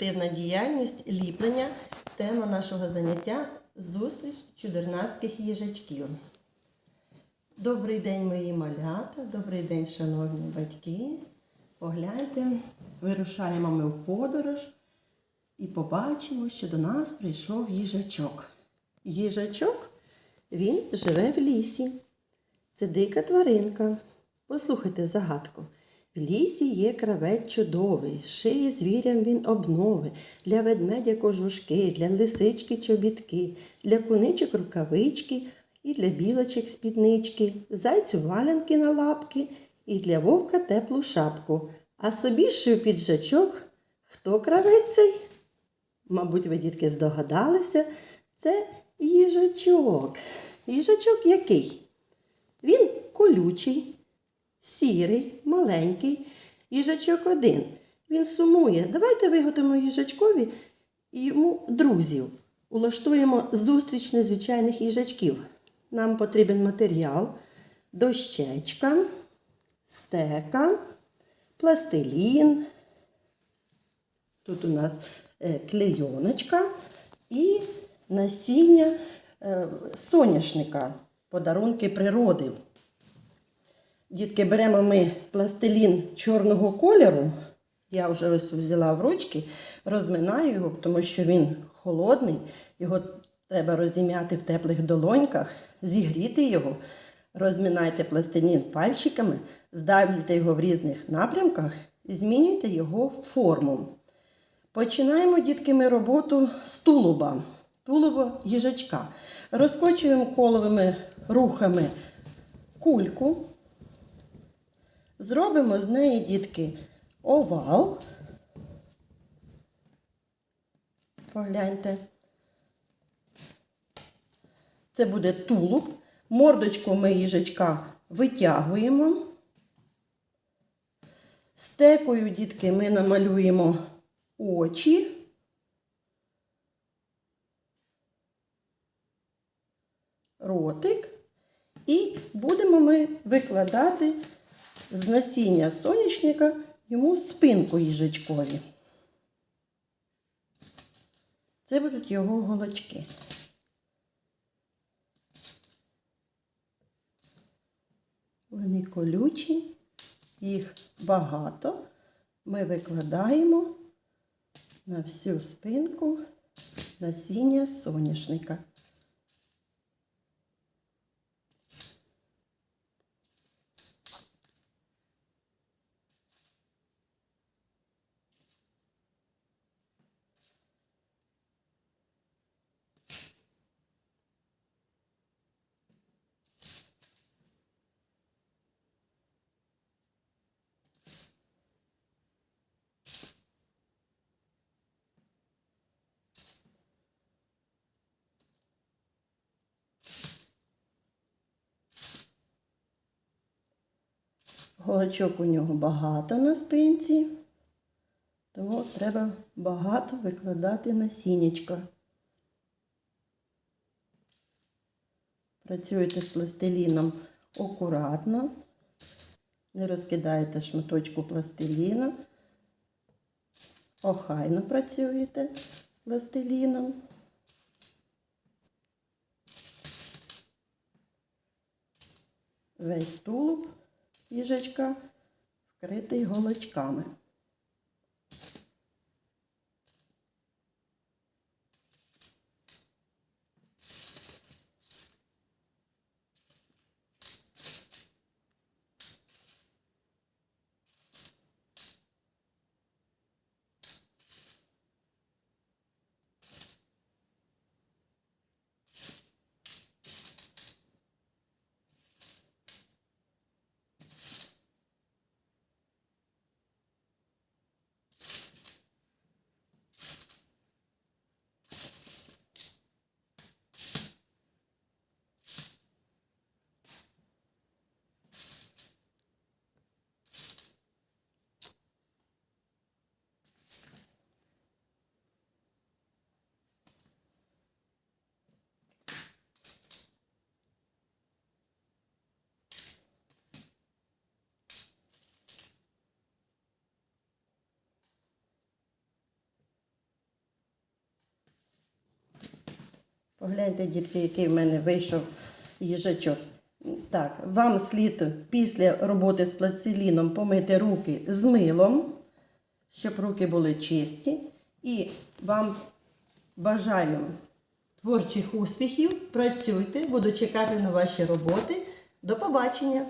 колективна діяльність ліплення. Тема нашого заняття зустріч чудернацьких їжачків. Добрий день, мої малята, добрий день, шановні батьки. Погляньте, вирушаємо ми в подорож і побачимо, що до нас прийшов їжачок. Їжачок він живе в лісі. Це дика тваринка. Послухайте загадку. В лісі є кравець чудовий, шиє звірям він обнови, для ведмедя кожушки, для лисички чобітки, для куничок рукавички і для білочок спіднички, зайцю валянки на лапки і для вовка теплу шапку. А собі шив піджачок. Хто кравець цей? Мабуть, ви, дітки, здогадалися, це їжачок. Їжачок який? Він колючий, сірий, маленький. Їжачок один. Він сумує. Давайте виготовимо їжачкові йому друзів. Улаштуємо зустріч незвичайних їжачків. Нам потрібен матеріал, дощечка, стека, пластилін. Тут у нас е, клейоночка і насіння е, соняшника, подарунки природи. Дітки, беремо ми пластилін чорного кольору. Я вже ось взяла в ручки, розминаю його, тому що він холодний. Його треба розім'яти в теплих долоньках, зігріти його. Розминайте пластилін пальчиками, здавлюйте його в різних напрямках і змінюйте його форму. Починаємо, дітки, ми роботу з тулуба, тулуба їжачка. Розкочуємо коловими рухами кульку. Зробимо з неї, дітки, овал. Погляньте. Це буде тулуб. Мордочку ми їжачка витягуємо. Стекою, дітки, ми намалюємо очі. Ротик. І будемо ми викладати з насіння соняшника йому спинку їжачкові. Це будуть його голочки. Вони колючі, їх багато. Ми викладаємо на всю спинку насіння соняшника. Голочок у нього багато на спинці, тому треба багато викладати насіннячка. Працюйте з пластиліном акуратно, не розкидайте шматочку пластиліна, охайно працюєте з пластиліном. Весь тулуб їжачка вкритий голочками. Погляньте, дітки, який в мене вийшов їжачок. Так, вам слід після роботи з плацеліном помити руки з милом, щоб руки були чисті. І вам бажаю творчих успіхів. Працюйте, буду чекати на ваші роботи. До побачення!